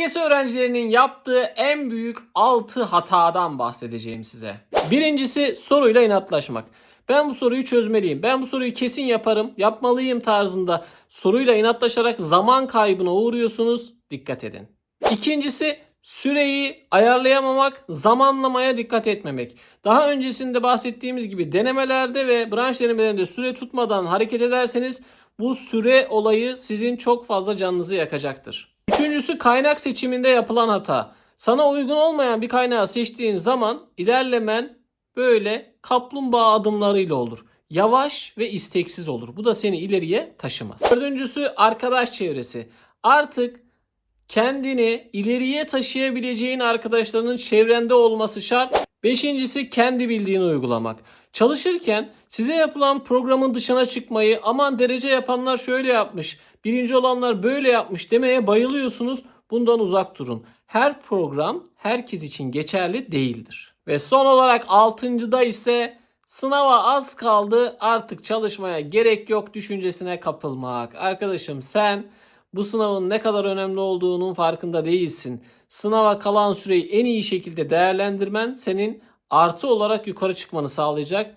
LGS öğrencilerinin yaptığı en büyük 6 hatadan bahsedeceğim size. Birincisi soruyla inatlaşmak. Ben bu soruyu çözmeliyim. Ben bu soruyu kesin yaparım, yapmalıyım tarzında soruyla inatlaşarak zaman kaybına uğruyorsunuz. Dikkat edin. İkincisi süreyi ayarlayamamak, zamanlamaya dikkat etmemek. Daha öncesinde bahsettiğimiz gibi denemelerde ve branş denemelerinde süre tutmadan hareket ederseniz bu süre olayı sizin çok fazla canınızı yakacaktır. Üçüncüsü kaynak seçiminde yapılan hata. Sana uygun olmayan bir kaynağı seçtiğin zaman ilerlemen böyle kaplumbağa adımlarıyla olur. Yavaş ve isteksiz olur. Bu da seni ileriye taşımaz. Dördüncüsü arkadaş çevresi. Artık kendini ileriye taşıyabileceğin arkadaşlarının çevrende olması şart. Beşincisi kendi bildiğini uygulamak. Çalışırken size yapılan programın dışına çıkmayı aman derece yapanlar şöyle yapmış, birinci olanlar böyle yapmış demeye bayılıyorsunuz. Bundan uzak durun. Her program herkes için geçerli değildir. Ve son olarak altıncıda ise sınava az kaldı artık çalışmaya gerek yok düşüncesine kapılmak. Arkadaşım sen bu sınavın ne kadar önemli olduğunun farkında değilsin. Sınava kalan süreyi en iyi şekilde değerlendirmen senin artı olarak yukarı çıkmanı sağlayacak.